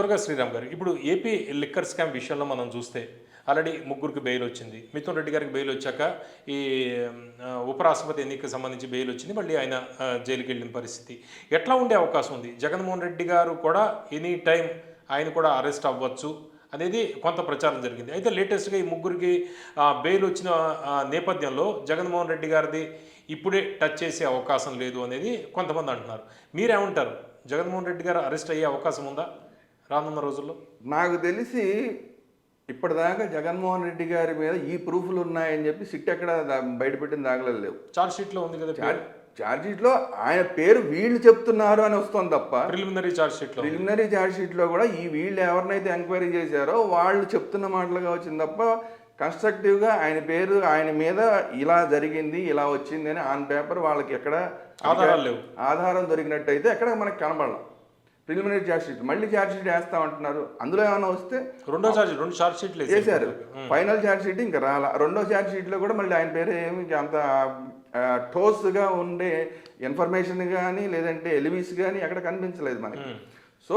త్వరగా శ్రీరామ్ గారు ఇప్పుడు ఏపీ లిక్కర్ స్కామ్ విషయంలో మనం చూస్తే ఆల్రెడీ ముగ్గురికి బెయిల్ వచ్చింది. మిథున్ రెడ్డి గారికి బెయిల్ వచ్చాక ఈ ఉపరాష్ట్రపతి ఎన్నికకు సంబంధించి బెయిల్ వచ్చింది. మళ్ళీ ఆయన జైలుకి వెళ్ళిన పరిస్థితి. ఎట్లా ఉండే అవకాశం ఉంది? జగన్మోహన్ రెడ్డి గారు కూడా ఎనీ టైం ఆయన కూడా అరెస్ట్ అవ్వచ్చు అనేది కొంత ప్రచారం జరిగింది. అయితే లేటెస్ట్గా ఈ ముగ్గురికి బెయిల్ వచ్చిన నేపథ్యంలో జగన్మోహన్ రెడ్డి గారిది ఇప్పుడే టచ్ చేసే అవకాశం లేదు అనేది కొంతమంది అంటున్నారు. మీరేమంటారు? జగన్మోహన్ రెడ్డి గారు అరెస్ట్ అయ్యే అవకాశం ఉందా? రానున్న రోజుల్లో? నాకు తెలిసి ఇప్పటిదాకా జగన్మోహన్ రెడ్డి గారి మీద ఈ ప్రూఫ్లు ఉన్నాయని చెప్పి సిట్ ఎక్కడ బయటపెట్టిన దాఖలాలు లేవు. చార్జ్ షీట్లో ఉంది కదా చార్- ఛార్జ్షీట్లో ఆయన పేరు వీళ్ళు చెప్తున్నారు అని వస్తుంది తప్ప ప్రిలిమినరీ చార్జ్ షీట్లో ప్రిలిమినరీ ఛార్జ్షీట్లో కూడా ఈ వీళ్ళు ఎవరినైతే ఎంక్వైరీ చేశారో వాళ్ళు చెప్తున్న మాటలుగా వచ్చింది తప్ప కన్స్ట్రక్టివ్గా ఆయన పేరు ఆయన మీద ఇలా జరిగింది ఇలా వచ్చింది అని ఆన్ పేపర్ వాళ్ళకి ఎక్కడ ఆధారాలు లేవు. ఆధారం దొరికినట్టయితే ఎక్కడ మనకి కనబడడం ప్రిలిమినరీ ఛార్జ్షీట్ మళ్ళీ ఛార్జ్షీట్ వేస్తామంటున్నారు. అందులో ఏమైనా వస్తే రెండో చార్జ్ రెండు చార్జ్ షీట్లు వేసారు. ఫైనల్ ఛార్జ్ షీట్ ఇంకా రాలా. రెండో ఛార్జ్ షీట్లో కూడా మళ్ళీ ఆయన పేరు ఏమి అంత ఆ, ఠోస్గా ఉండే ఇన్ఫర్మేషన్ కానీ లేదంటే ఎలివిస్ కానీ ఎక్కడ కనిపించలేదు మనకి. సో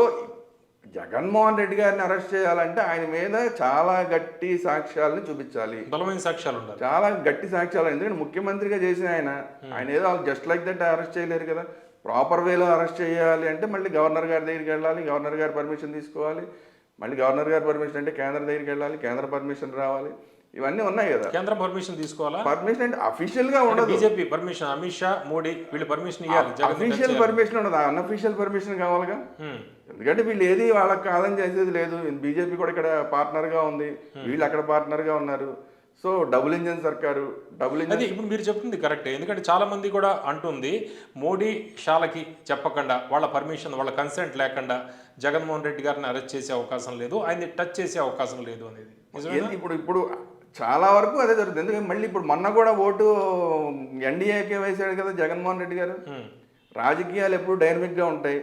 జగన్మోహన్ రెడ్డి గారిని అరెస్ట్ చేయాలంటే ఆయన మీద చాలా గట్టి సాక్ష్యాలను చూపించాలి. బలమైన సాక్ష్యాలు ఉండాలి. చాలా గట్టి సాక్ష్యాలు. ఎందుకంటే ముఖ్యమంత్రిగా చేసిన ఆయన ఆయన ఏదో జస్ట్ లైక్ దట్ అరెస్ట్ చేయలేరు కదా. ప్రాపర్ వేలో అరెస్ట్ చేయాలి అంటే మళ్ళీ గవర్నర్ గారి దగ్గరికి వెళ్ళాలి గవర్నర్ గారి పర్మిషన్ తీసుకోవాలి మళ్ళీ గవర్నర్ గారి పర్మిషన్ అంటే కేంద్ర దగ్గరికి వెళ్ళాలి కేంద్ర పర్మిషన్ రావాలి. ఇవన్నీ ఉన్నాయి కదా. కేంద్రం పర్మిషన్ తీసుకోవాలా? పర్మిషన్ అంటే అఫీషియల్గా ఉండదు. బీజేపీ పర్మిషన్ అమిత్ షా మోడీ వీళ్ళు పర్మిషన్ ఇవ్వాలి అఫీషియల్ పర్మిషన్ ఉండదు. అన్అఫీషియల్ పర్మిషన్ కావాలిగా. ఎందుకంటే వీళ్ళు ఏది వాళ్ళకి కాదని చేసేది లేదు. బీజేపీ కూడా ఇక్కడ partner గా ఉంది. వీళ్ళు అక్కడ partner గా ఉన్నారు. సో డబుల్ ఇంజన్ సర్కారు డబుల్ ఇంజన్ అది ఇప్పుడు మీరు చెప్తుంది కరెక్టే. ఎందుకంటే చాలా మంది కూడా అంటుంది మోడీ షాలకి చెప్పకుండా వాళ్ళ పర్మిషన్ వాళ్ళ కన్సెంట్ లేకుండా జగన్మోహన్ రెడ్డి గారిని అరెస్ట్ చేసే అవకాశం లేదు ఆయన్ని టచ్ చేసే అవకాశం లేదు అనేది. ఇప్పుడు ఇప్పుడు చాలా వరకు అదే జరుగుతుంది. ఎందుకంటే మళ్ళీ ఇప్పుడు మొన్న కూడా ఓటు ఎన్డీఏకే వేసాడు కదా జగన్మోహన్ రెడ్డి గారు. రాజకీయాలు ఎప్పుడు డైనమిక్గా ఉంటాయి.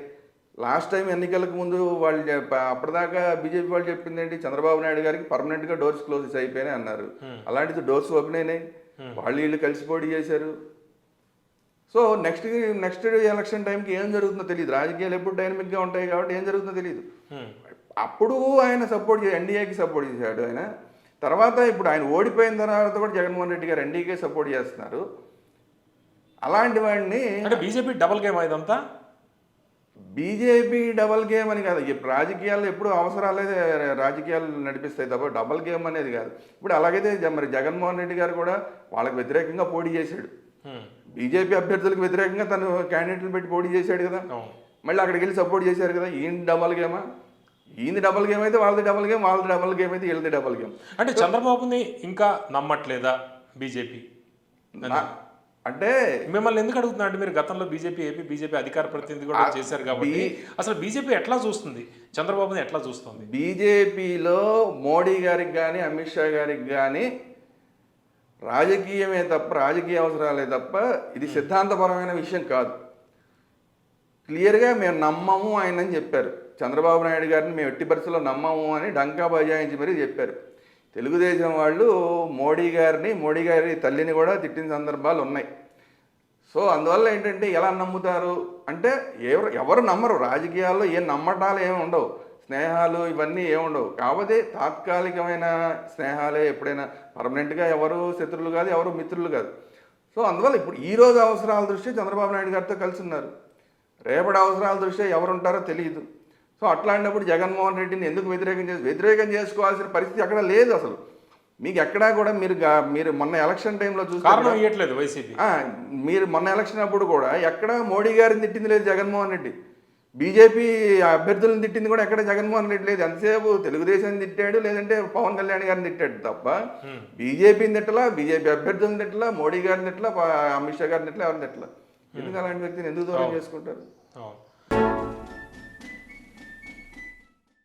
లాస్ట్ టైం ఎన్నికలకు ముందు వాళ్ళు అప్పటిదాకా బీజేపీ వాళ్ళు చెప్పింది ఏంటి? చంద్రబాబు నాయుడు గారికి పర్మనెంట్గా డోర్స్ క్లోజ్ అయిపోయినాయి అన్నారు. అలాంటిది డోర్స్ ఓపెన్ అయినాయి. వాళ్ళు వీళ్ళు కలిసి పోటీ చేశారు. సో నెక్స్ట్ నెక్స్ట్ ఎలక్షన్ టైంకి ఏం జరుగుతుందో తెలియదు రాజకీయాలు ఎప్పుడు డైనమిక్గా ఉంటాయి కాబట్టి ఏం జరుగుతుందో తెలియదు. అప్పుడు ఆయన సపోర్ట్ చే ఎన్డీఏకి సపోర్ట్ చేశాడు ఆయన. తర్వాత ఇప్పుడు ఆయన ఓడిపోయిన తర్వాత కూడా జగన్మోహన్ రెడ్డి గారు ఎన్డీఏకే సపోర్ట్ చేస్తున్నారు. అలాంటి వాడిని అంటే బీజేపీ డబల్ గేమ్ ఇదంతా? బీజేపీ డబల్ గేమ్ అని కాదు. ఇప్పుడు రాజకీయాల్లో ఎప్పుడు అవసరాలే రాజకీయాలు నడిపిస్తాయి తప్ప డబల్ గేమ్ అనేది కాదు. ఇప్పుడు అలాగైతే జ- మరి జగన్మోహన్ రెడ్డి గారు కూడా వాళ్ళకి వ్యతిరేకంగా పోటీ చేశాడు. బీజేపీ అభ్యర్థులకు వ్యతిరేకంగా తను క్యాండిడేట్లు పెట్టి పోటీ చేశాడు కదా. మళ్ళీ అక్కడికి వెళ్ళి సపోర్ట్ చేశారు కదా. ఈయన డబల్ గేమా? ఈయన డబల్ గేమ్ అయితే వాళ్ళది డబల్ గేమ్ వాళ్ళది డబల్ గేమ్ అయితే వీళ్ళది డబల్ గేమ్. అంటే చంద్రబాబుని ఇంకా నమ్మట్లేదా బీజేపీ? అంటే మిమ్మల్ని ఎందుకు అడుగుతున్నా అంటే మీరు గతంలో బీజేపీ ఏపీ బీజేపీ అధికార ప్రతినిధి కూడా చేశారు కాబట్టి అసలు బీజేపీ ఎట్లా చూస్తుంది? చంద్రబాబుని ఎట్లా చూస్తుంది? బీజేపీలో మోడీ గారికి కానీ అమిత్ షా గారికి కానీ రాజకీయమే తప్ప రాజకీయ అవసరాలే తప్ప ఇది సిద్ధాంతపరమైన విషయం కాదు. క్లియర్గా మేము నమ్మము ఆయన అని చెప్పారు. చంద్రబాబు నాయుడు గారిని మేము ఎట్టి పరిస్థితుల్లో నమ్మము అని డంకా బజాయించి మరీ చెప్పారు. తెలుగుదేశం వాళ్ళు మోడీ గారిని మోడీ గారి తల్లిని కూడా తిట్టిన సందర్భాలు ఉన్నాయి. సో అందువల్ల ఏంటంటే ఎలా నమ్ముతారు? అంటే ఎవరు ఎవరు నమ్మరు. రాజకీయాల్లో ఏం నమ్మటాలు ఏమి ఉండవు. స్నేహాలు ఇవన్నీ ఏమి ఉండవు. కాకపోతే తాత్కాలికమైన స్నేహాలే ఎప్పుడైనా పర్మనెంట్గా ఎవరు శత్రువులు కాదు ఎవరు మిత్రులు కాదు. సో అందువల్ల ఇప్పుడు ఈ రోజు అవసరాల దృష్ట్యా చంద్రబాబు నాయుడు గారితో కలిసి ఉన్నారు. రేపటి అవసరాల దృష్ట్యా ఎవరుంటారో తెలియదు. సో అట్లాంటప్పుడు జగన్మోహన్ రెడ్డిని ఎందుకు వ్యతిరేకం చేసి వ్యతిరేకం చేసుకోవాల్సిన పరిస్థితి అక్కడ లేదు అసలు. మీకు ఎక్కడా కూడా మీరు మీరు మొన్న ఎలక్షన్ టైంలో ఇవ్వట్లేదు వైసీపీ. మీరు మొన్న ఎలక్షన్ అప్పుడు కూడా ఎక్కడ మోడీ గారిని తిట్టింది లేదు జగన్మోహన్ రెడ్డి. బీజేపీ అభ్యర్థులను తిట్టింది కూడా ఎక్కడ జగన్మోహన్ రెడ్డి లేదు. ఎంతసేపు తెలుగుదేశం తిట్టాడు లేదంటే పవన్ కళ్యాణ్ గారిని తిట్టాడు తప్ప బీజేపీని తిట్టలా బీజేపీ అభ్యర్థులను తిట్టలా మోడీ గారిని తిట్టలా అమిత్ షా గారిని తిట్టలా ఎవరిని తిట్టలా? ఎందుకు అలాంటి వ్యక్తిని ఎందుకు దూరం చేసుకుంటారు? అవును.